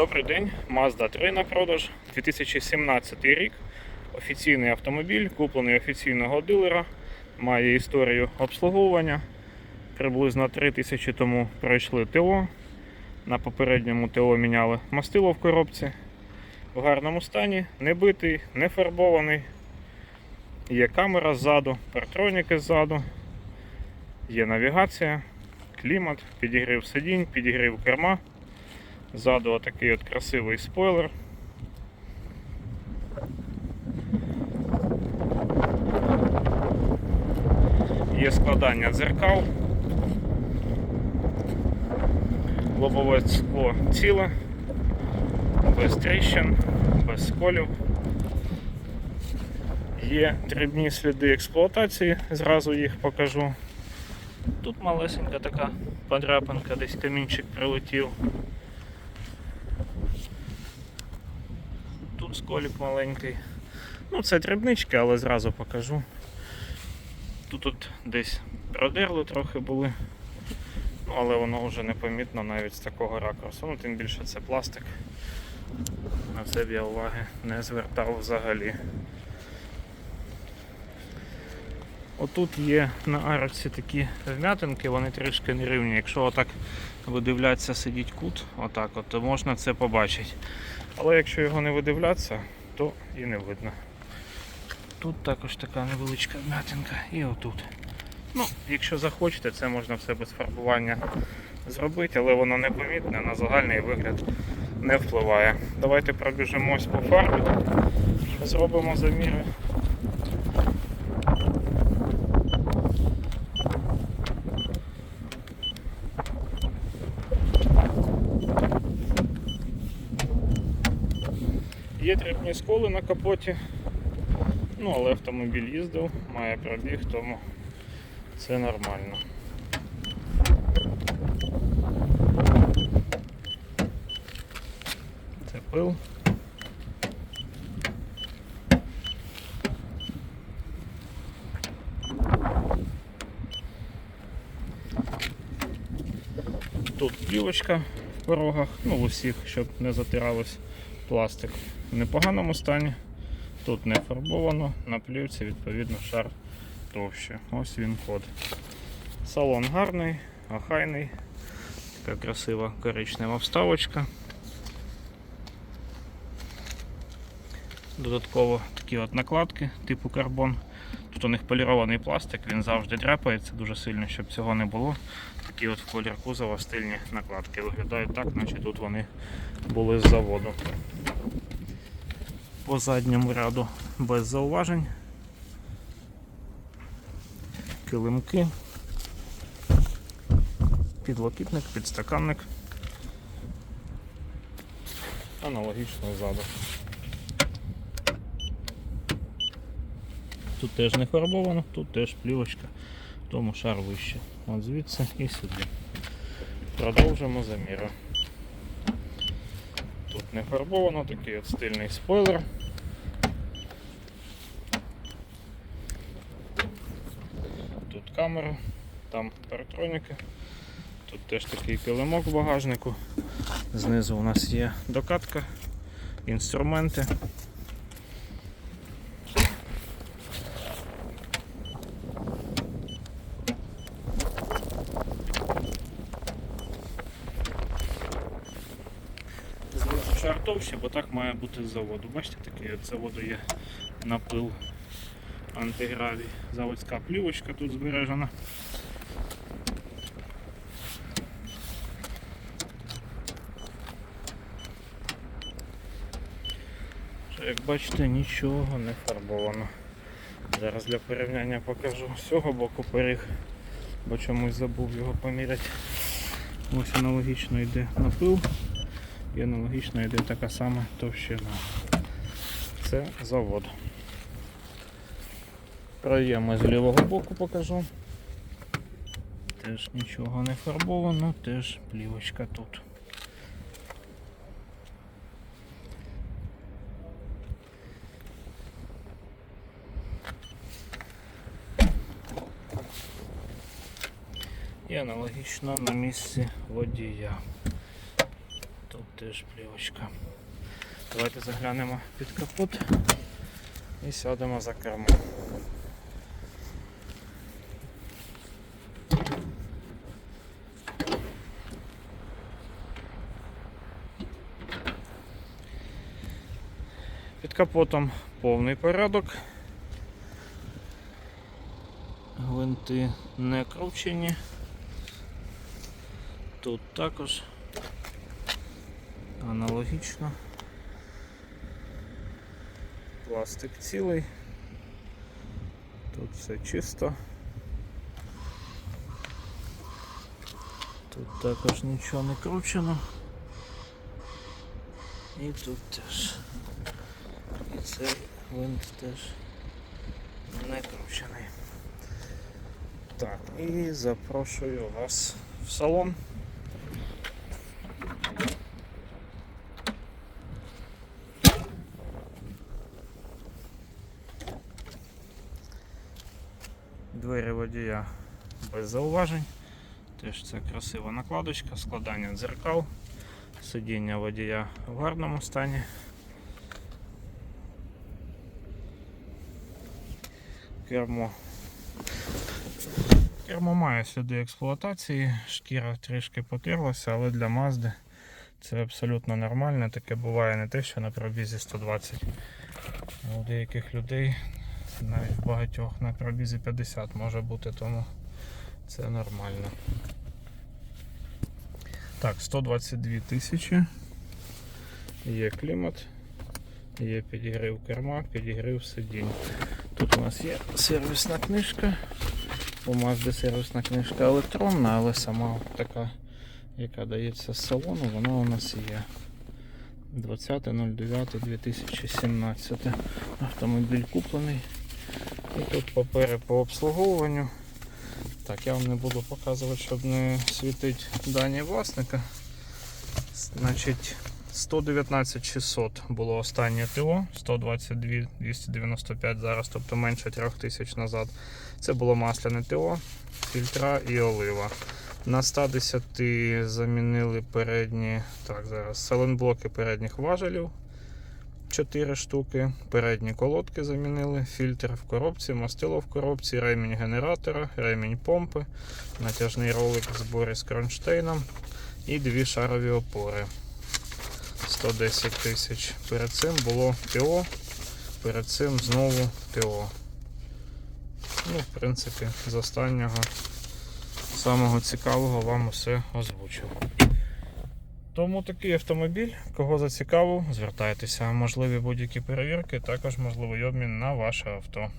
Добрий день, Mazda 3 на продаж. 2017 рік. Офіційний автомобіль, куплений офіційного дилера. Має історію обслуговування. Приблизно 3 тисячі тому пройшли ТО. На попередньому ТО міняли мастило в коробці. В гарному стані, не битий, не фарбований. Є камера ззаду, партроніки ззаду, є навігація, клімат, підігрів сидінь, підігрів керма. Ззаду отакий от красивий спойлер. Є складання дзеркал. Лобове скло ціле, без тріщин, без сколів. Є дрібні сліди експлуатації, зразу їх покажу. Тут малесенька така подряпинка, десь камінчик прилетів. Тут сколік маленький. Ну, це дрібнички, але зразу покажу. Тут от десь продерли трохи були, ну, але воно вже непомітно навіть з такого ракурсу. Ну, тим більше це пластик. На це б я уваги не звертав взагалі. Отут є на арці такі вм'ятинки, вони трішки нерівні. Якщо отак видивлятися, сидіть кут, отак от, то можна це побачити. Але якщо його не видивлятися, то і не видно. Тут також така невеличка вм'ятинка і отут. Ну, якщо захочете, це можна все без фарбування зробити, але воно непомітне, на загальний вигляд не впливає. Давайте пробіжимось по фарбі, зробимо заміри. Є дрібні сколи на капоті, ну але автомобіль їздив, має пробіг, тому це нормально. Це пил. Тут плівочка в порогах, ну в усіх, щоб не затиралось пластик в непоганому стані. Тут не фарбовано, на плівці відповідно шар товще. Ось він код. Салон гарний, охайний, така красива коричнева вставочка. Додатково такі от накладки типу карбон. Тут у них полірований пластик, він завжди дряпається дуже сильно, щоб цього не було. Такі от в колір кузова стильні накладки. Виглядають так, наче тут вони були з заводу. По задньому ряду без зауважень. Килимки, підлокітник, підстаканник. Аналогічно ззаду. Тут теж не фарбовано, тут теж плівочка, тому шар вище. От звідси і сюди. Продовжимо заміри. Тут не фарбовано, такий от стильний спойлер. Тут камера, там паратроніки. Тут теж такий килимок в багажнику. Знизу у нас є докатка, інструменти. Знизу бо так має бути з заводу. Бачите, такий з заводу є напил антигравій. Заводська плівочка тут збережена. Як бачите, нічого не фарбовано. Зараз для порівняння покажу з цього боку пиріг, бо чомусь забув його поміряти. Ось аналогічно йде напил і аналогічно йде така сама товщина. Це завод. Проєми з лівого боку покажу. Теж нічого не фарбовано, теж плівочка тут. І аналогічно на місці водія. Теж плівочка. Давайте заглянемо під капот і сядемо за кермо. Під капотом повний порядок. Гвинти не кручені. Тут також аналогічно. Пластик цілий. Тут все чисто. Тут також нічого не кручено. І тут теж. І цей гвинт теж не кручений. Так, і запрошую вас в салон. Двері водія без зауважень. Теж це красива накладочка, складання дзеркал, сидіння водія в гарному стані. Кермо. Кермо має сліди експлуатації, шкіра трішки потерлася, але для Мазди це абсолютно нормально. Таке буває не те, що на пробізі 120. А У деяких людей навіть в багатьох на пробізі 50 може бути, тому це нормально. Так, 122 тисячі. Є клімат, є підігрів керма, підігрів сидінь. Тут у нас є сервісна книжка. У Mazda сервісна книжка електронна, але сама така, яка дається з салону, вона у нас є. 20.09.2017. Автомобіль куплений. І тут папери по обслуговуванню. Так, я вам не буду показувати, щоб не світити дані власника. Значить, 119 600 було останнє ТО, 122 295 зараз, тобто менше 3000 назад. Це було масляне ТО, фільтра і олива. На 110 замінили передні, так, зараз саленблоки передніх важелів. 4 штуки, передні колодки замінили, фільтр в коробці, мастило в коробці, ремінь генератора, ремінь помпи, натяжний ролик в зборі з кронштейном і дві шарові опори. 110 тисяч. Перед цим було ТО, перед цим знову ТО. Ну, в принципі, з останнього самого цікавого вам усе озвучив. Тому такий автомобіль, кого зацікавив, звертайтеся. Можливі будь-які перевірки, також можливий обмін на ваше авто.